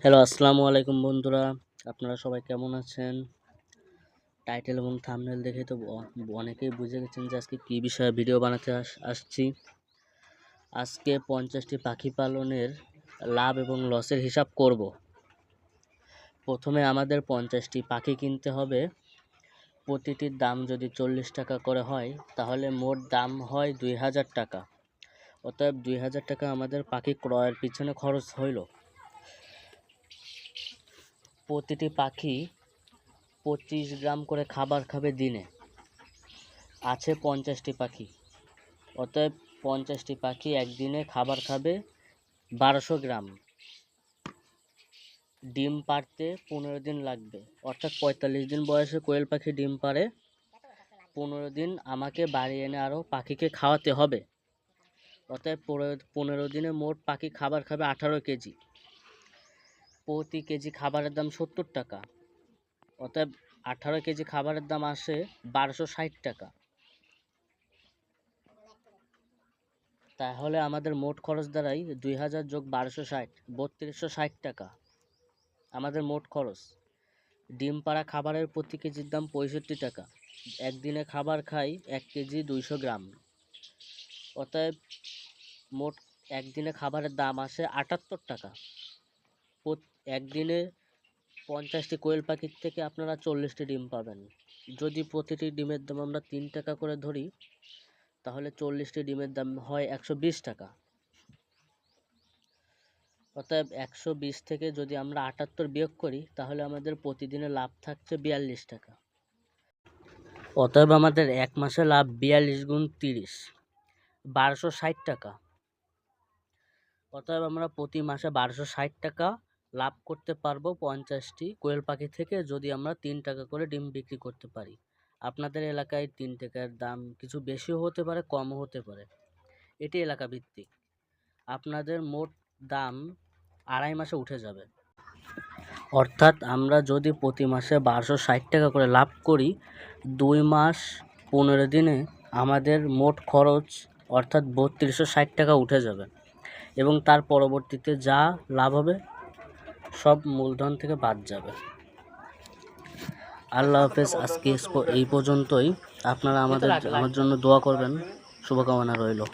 Hello আসসালামু আলাইকুম বন্ধুরা। আপনারা সবাই কেমন আছেন? টাইটেল এবং থাম্বনেল দেখে তো অনেকেই বুঝে গেছেন যে আজকে কী বিষয়ে ভিডিও বানাতে আস- আসছি। আজকে পঞ্চাশটি পাখি পালনের লাভ এবং লসের হিসাব করব। প্রথমে আমাদের পঞ্চাশটি পাখি কিনতে হবে। প্রতিটির দাম যদি চল্লিশ টাকা করে হয়, তাহলে মোট দাম হয় দুই হাজার টাকা। অতএব দুই হাজার টাকা আমাদের পাখি ক্রয়ের পিছনে খরচ হইল। প্রতিটি পাখি পঁচিশ গ্রাম করে খাবার খাবে দিনে। আছে পঞ্চাশটি পাখি। অতএব পঞ্চাশটি পাখি একদিনে খাবার খাবে বারোশো গ্রাম। ডিম পাড়তে পনেরো দিন লাগবে। অর্থাৎ পঁয়তাল্লিশ দিন বয়সে কোয়েল পাখি ডিম পাড়ে, পনেরো দিন আমাকে বাড়ি এনে আরও পাখিকে খাওয়াতে হবে। অতএব পনেরো- পনেরো দিনে মোট পাখি খাবার খাবে আঠারো কেজি। প্রতি কেজি খাবারের দাম সত্তর টাকা। অতএব আঠারো কেজি খাবারের দাম আসে বারোশো ষাট টাকা। তাহলে আমাদের মোট খরচ দাঁড়াই দুই হাজার যোগ বারোশো ষাট, বত্রিশশো ষাট টাকা। আমাদের মোট খরচ। ডিম পাড়া খাবারের প্রতি কেজির দাম পঁয়ষট্টি টাকা। একদিনে খাবার খাই এক কেজি দুইশো গ্রাম। অতএব মোট একদিনে খাবারের দাম আসে আটাত্তর টাকা। একদিনে পঞ্চাশটি কোয়েল পাখির থেকে আপনারা চল্লিশটি ডিম পাবেন। যদি প্রতিটি ডিমের দাম আমরা তিন টাকা করে ধরি, তাহলে চল্লিশটি ডিমের দাম হয় একশো বিশ টাকা। অতএব একশো বিশ থেকে যদি আমরা আটাত্তর বিয়োগ করি, তাহলে আমাদের প্রতিদিনে লাভ থাকছে বিয়াল্লিশ টাকা। অতএব আমাদের এক মাসে লাভ বিয়াল্লিশ গুণ তিরিশ, বারোশো ষাট টাকা। অতএব আমরা প্রতি মাসে বারোশো ষাট টাকা লাভ করতে পারব পঞ্চাশটি কোয়েল পাখি থেকে যদি আমরা তিন টাকা করে ডিম বিক্রি করতে পারি। আপনাদের এলাকায় তিন টাকার দাম কিছু বেশিও হতে পারে, কমও হতে পারে। এটি এলাকা ভিত্তিক আপনাদের মোট দাম আড়াই মাসে উঠে যাবে। অর্থাৎ আমরা যদি প্রতি মাসে বারোশো ষাট টাকা করে লাভ করি, দুই মাস পনেরো দিনে আমাদের মোট খরচ অর্থাৎ বত্রিশশো ষাট টাকা উঠে যাবে। এবং তার পরবর্তীতে যা লাভ হবে সব মূলধন থেকে বাদ যাবে। আল্লাহ হাফেজ আজকে এই পর্যন্তই। আপনারা আমাদের আমার জন্য দোয়া করবেন। শুভকামনা রইল।